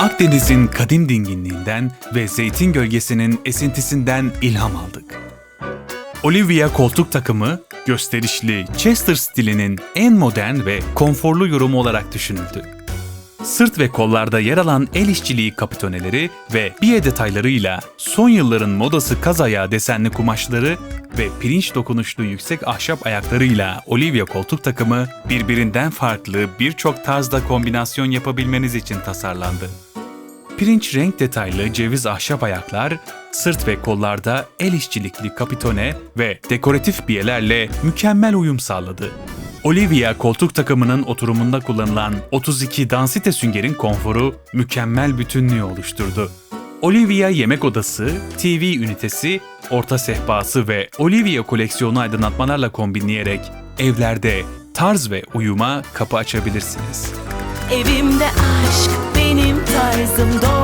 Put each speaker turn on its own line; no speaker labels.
Akdeniz'in kadim dinginliğinden ve zeytin gölgesinin esintisinden ilham aldık. Olivia koltuk takımı, gösterişli Chester stilinin en modern ve konforlu yorumu olarak düşünüldü. Sırt ve kollarda yer alan el işçiliği kapitoneleri ve biye detaylarıyla son yılların modası kaz ayağı desenli kumaşları ve pirinç dokunuşlu yüksek ahşap ayaklarıyla Olivia koltuk takımı birbirinden farklı birçok tarzda kombinasyon yapabilmeniz için tasarlandı. Pirinç renk detaylı ceviz ahşap ayaklar, sırt ve kollarda el işçilikli kapitone ve dekoratif biyelerle mükemmel uyum sağladı. Olivia koltuk takımının oturumunda kullanılan 32 dansite süngerin konforu mükemmel bütünlüğü oluşturdu. Olivia yemek odası, TV ünitesi, orta sehpası ve Olivia koleksiyonu aydınlatmalarla kombinleyerek evlerde tarz ve uyuma kapı açabilirsiniz.
Evimde aşk benim tarzım tarzım